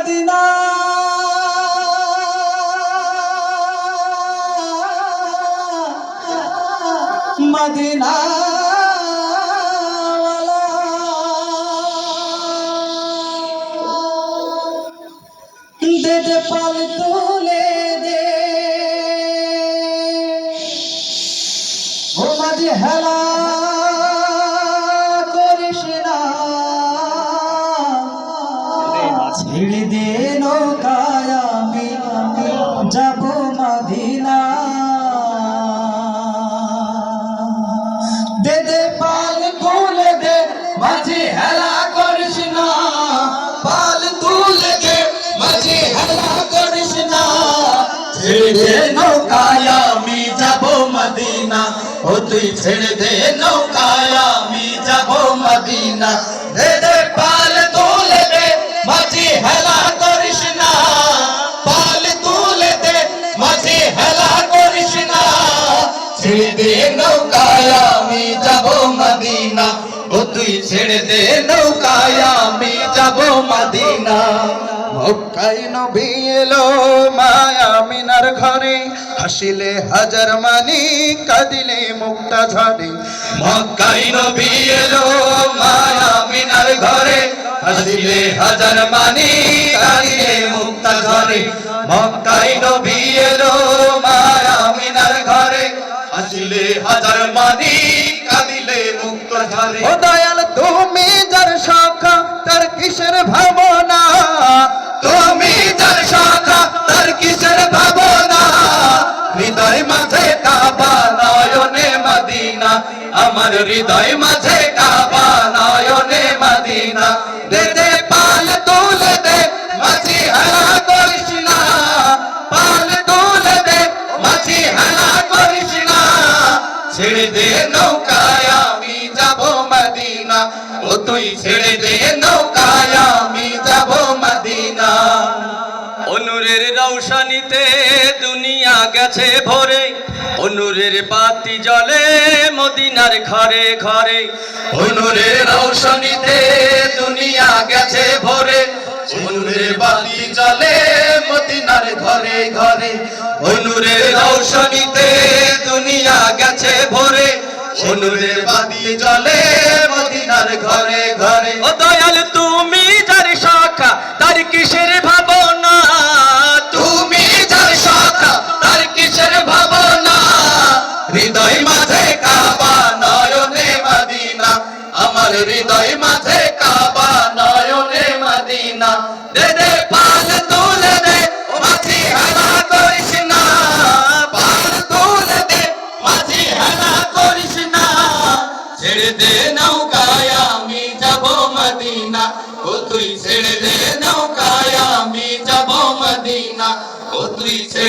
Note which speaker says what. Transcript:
Speaker 1: Medina. Medina দে দে পাল তুলে দে। ও মাঝি হেলা ছেড়ে দে নৌকায় আমি যাব মদিনা। দে পাল তুলে দে, মাঝি হেলা করিস না। পাল তুলে দে, মাঝি হেলা করিস না। ছেড়ে দে নৌকায় আমি যাব মদিনা। ও তুই ছেড়ে দে নৌকায় আমি যাব মদিনা। দে
Speaker 2: ঘরে। হাসিলে হাজার মানি, কাঁদিলে মুক্তা ঝরে
Speaker 1: মক্কাই নবী এলো মায়া মিনার ঘরে। হাসিলে হাজার মানি, কাঁদিলে মুক্তা ঝরে মক্কাই নবী এলো হাসিলে হাজার মানি কাঁদিলে মুক্ত ঝরে
Speaker 2: ও দয়াল তুমি যার শাখা তার কিসের ভাবনা?
Speaker 1: তুমি যার শাখা তার কিসের ভাবনা? হৃদয় মাঝে কাবা নয়নে মদিনা। আমার হৃদয় মাঝে কাবা দে নৌকায় আমি যাব মদিনা। ও তুই ছেড়ে দে নৌকায় আমি যাব মদিনা।
Speaker 3: অনুরের রৌশনীতে দুনিয়া গেছে ভরে। অনুরের বাতি জ্বলে মদিনার ঘরে ঘরে।
Speaker 1: অনুরের রৌশনীতে দুনিয়া গেছে ভরে। অনুরের বাতি জ্বলে মদিনার ঘরে ঘরে। অনুরের রৌশনীতে বাতি মদিনার ঘরে ঘরে।
Speaker 3: ও দয়াল তুমি যার শাখা তার কিসের ভাবনা?
Speaker 1: তুমি যার শাখা তার কিসের ভাবনা? হৃদয় মাঝে কাবা নয়নে মদিনা। আমার হৃদয় মাঝে কাবা